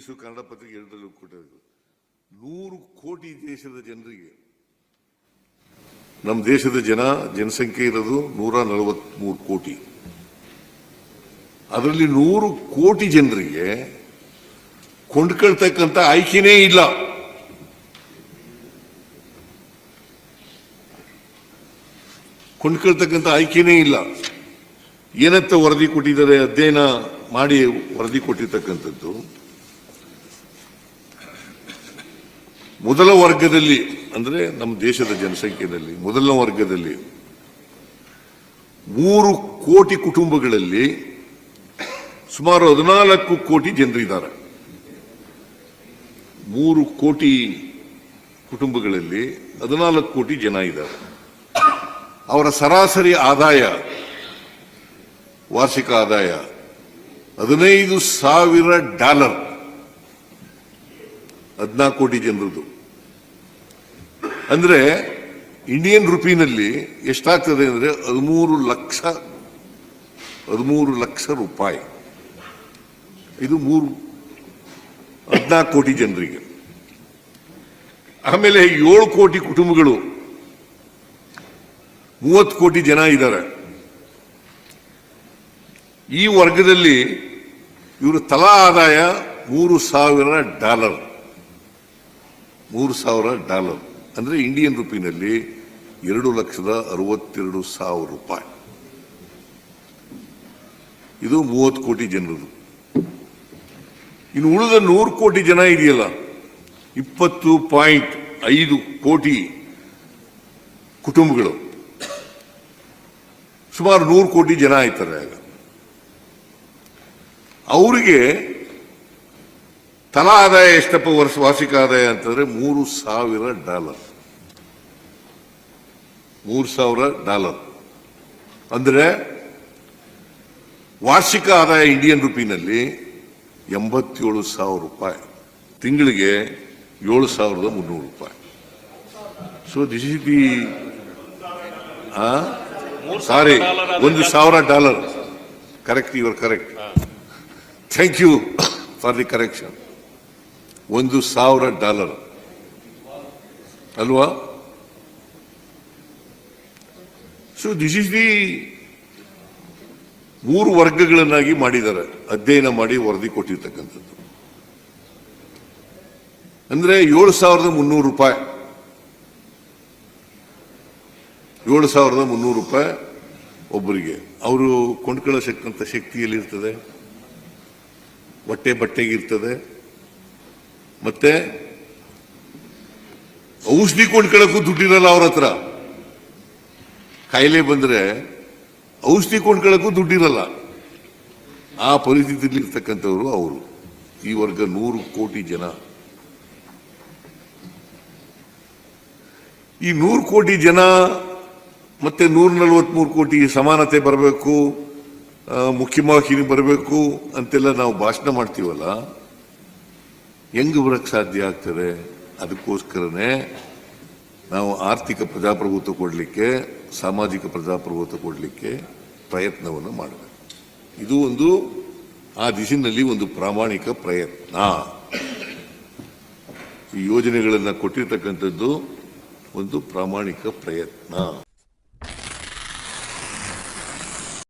English Kannada ಪತ್ರಿಕೆ ಎರಡರಲ್ಲೂ ಕೊಟ್ಟಿರೋದು. ನೂರು ಕೋಟಿ ದೇಶದ ಜನರಿಗೆ. ನಮ್ಮ ದೇಶದ ಜನ, ಜನಸಂಖ್ಯೆ ಇರೋದು ನೂರ ನಲವತ್ಮೂರು ಕೋಟಿ. ಅದರಲ್ಲಿ ನೂರು ಕೋಟಿ ಜನರಿಗೆ ಕೊಂಡ್ಕೊಳ್ತಕ್ಕಂಥ ಆಯ್ಕೆನೇ ಇಲ್ಲ. ಕೊಂಡ್ಕೊಳ್ತಕ್ಕಂಥ ಆಯ್ಕೆನೇ ಇಲ್ಲ. ಏನತ್ತ ವರದಿ ಕೊಟ್ಟಿದ್ದಾರೆ, ಅಧ್ಯಯನ ಮಾಡಿ ವರದಿ ಕೊಟ್ಟಿರ್ತಕ್ಕಂಥದ್ದು. ಮೊದಲ ವರ್ಗದಲ್ಲಿ, ಅಂದರೆ ನಮ್ಮ ದೇಶದ ಜನಸಂಖ್ಯೆಯಲ್ಲಿ ಮೊದಲ ವರ್ಗದಲ್ಲಿ ಮೂರು ಕೋಟಿ ಕುಟುಂಬಗಳಲ್ಲಿ ಸುಮಾರು ಹದಿನಾಲ್ಕು ಕೋಟಿ ಜನರಿದ್ದಾರೆ ಮೂರು ಕೋಟಿ ಕುಟುಂಬಗಳಲ್ಲಿ ಹದಿನಾಲ್ಕು ಕೋಟಿ ಜನ ಇದ್ದಾರೆ. ಅವರ ಸರಾಸರಿ ಆದಾಯ, ವಾರ್ಷಿಕ ಆದಾಯ ಹದಿನೈದು ಸಾವಿರ ಡಾಲರ್. ಹದಿನಾಲ್ಕು ಕೋಟಿ ಜನರದು ಅಂದ್ರೆ ಇಂಡಿಯನ್ ರುಪಿನಲ್ಲಿ ಎಷ್ಟಾಗ್ತದೆ ಅಂದ್ರೆ ಹದಿಮೂರು ಲಕ್ಷ ಹದಿಮೂರು ಲಕ್ಷ ರೂಪಾಯಿ. ಇದು ಮೂರು, ಹದಿನಾಲ್ಕು ಕೋಟಿ ಜನರಿಗೆ. ಆಮೇಲೆ ಏಳು ಕೋಟಿ ಕುಟುಂಬಗಳು. ಮೂವತ್ತು ಕೋಟಿ ಜನ ಇದ್ದಾರೆ. ಈ ವರ್ಗದಲ್ಲಿ ಇವರು ತಲಾ ಆದಾಯ ಮೂರು ಸಾವಿರ ಡಾಲರ್. ಮೂರು ಸಾವಿರ ಡಾಲರ್. ಅಂದರೆ ಇಂಡಿಯನ್ ರುಪಿನಲ್ಲಿ ಎರಡು ಲಕ್ಷದ ಅರವತ್ತೆರಡು ಸಾವಿರ ರೂಪಾಯಿ. ಇದು ಮೂವತ್ತು ಕೋಟಿ ಜನರದು. ಇನ್ನು ಉಳಿದ ನೂರು ಕೋಟಿ ಜನ ಇದೆಯಲ್ಲ, ಇಪ್ಪತ್ತು ಪಾಯಿಂಟ್ ಐದು ಕೋಟಿ ಕುಟುಂಬಗಳು. ಸುಮಾರು ನೂರು ಕೋಟಿ ಜನ ಆಯ್ತಾರೆ ಆಗ. ಅವರಿಗೆ ತಲಾ ಆದಾಯ ಎಷ್ಟಪ್ಪ ವರ್ಷ ವಾರ್ಷಿಕ ಆದಾಯ ಅಂತಂದ್ರೆ ಮೂರು ಸಾವಿರ ಡಾಲರ್. ಮೂರು ಸಾವಿರ ಡಾಲರ್. ಅಂದ್ರೆ ವಾರ್ಷಿಕ ಆದಾಯ ಇಂಡಿಯನ್ ರುಪಿನಲ್ಲಿ ಎಂಬತ್ತೇಳು ಸಾವಿರ ರೂಪಾಯಿ. ತಿಂಗಳಿಗೆ ಏಳು ಸಾವಿರದ ಮುನ್ನೂರು ರೂಪಾಯಿ. So this is the sorry ಒಂದು ಸಾವಿರ dollar. Correct your correct thank you for the correction ಒಂದು ಸಾವಿರ ಡಾಲರ್. ಅಲ್ವಾ? ಸೊ ದಿಸ್ ಇಸ್ ದಿ ಮೂರು ವರ್ಗಗಳನ್ನಾಗಿ ಮಾಡಿದ್ದಾರೆ. ಅಧ್ಯಯನ ಮಾಡಿ ವರದಿ ಕೊಟ್ಟಿರ್ತಕ್ಕಂಥದ್ದು. ಅಂದ್ರೆ ಏಳು ಸಾವಿರದ ಮುನ್ನೂರು ರೂಪಾಯಿ. ಏಳು ಸಾವಿರದ ಮುನ್ನೂರು ರೂಪಾಯಿ ಒಬ್ಬರಿಗೆ. ಅವರು ಕೊಂಡ್ಕೊಳ್ಳೋ ಶಕ್ತಂತ ಶಕ್ತಿಯಲ್ಲಿ ಇರ್ತದೆ ಹೊಟ್ಟೆ ಬಟ್ಟೆಗೆ ಇರ್ತದೆ ಮತ್ತೆ ಔಷಧಿ ಕೊಂಡ್ಕೊಳ್ಳೋಕ್ಕೂ ದುಡ್ಡಿರಲ್ಲ ಅವ್ರ ಹತ್ರ. ಕಾಯಿಲೆ ಬಂದ್ರೆ ಔಷಧಿ ಕೊಂಡ್ಕೊಳ್ಳೋಕ್ಕೂ ದುಡ್ಡಿರಲ್ಲ. ಆ ಪರಿಸ್ಥಿತಿಯಲ್ಲಿ ಇರ್ತಕ್ಕಂಥವ್ರು ಅವರು. ಈ ವರ್ಗ ನೂರು ಕೋಟಿ ಜನ. ಈ ನೂರು ಕೋಟಿ ಜನ ಮತ್ತೆ ನೂರ ನಲವತ್ಮೂರು ಕೋಟಿ ಸಮಾನತೆ ಬರಬೇಕು ಮುಖ್ಯವಾಹಿನಿ ಬರಬೇಕು ಅಂತೆಲ್ಲ ನಾವು ಭಾಷಣ ಮಾಡ್ತೀವಲ್ಲ ಹೆಂಗ್ ಬರಕ್ ಸಾಧ್ಯ ಆಗ್ತದೆ? ಅದಕ್ಕೋಸ್ಕರನೇ ನಾವು ಆರ್ಥಿಕ ಪ್ರಜಾಪ್ರಭುತ್ವ ಕೊಡಲಿಕ್ಕೆ, ಸಾಮಾಜಿಕ ಪ್ರಜಾಪ್ರಭುತ್ವ ಕೊಡಲಿಕ್ಕೆ ಪ್ರಯತ್ನವನ್ನು ಮಾಡಬೇಕು. ಇದು ಒಂದು ಆ ದಿಶಿನಲ್ಲಿ ಒಂದು ಪ್ರಾಮಾಣಿಕ ಪ್ರಯತ್ನ. ಈ ಯೋಜನೆಗಳನ್ನು ಕೊಟ್ಟಿರ್ತಕ್ಕಂಥದ್ದು ಒಂದು ಪ್ರಾಮಾಣಿಕ ಪ್ರಯತ್ನ.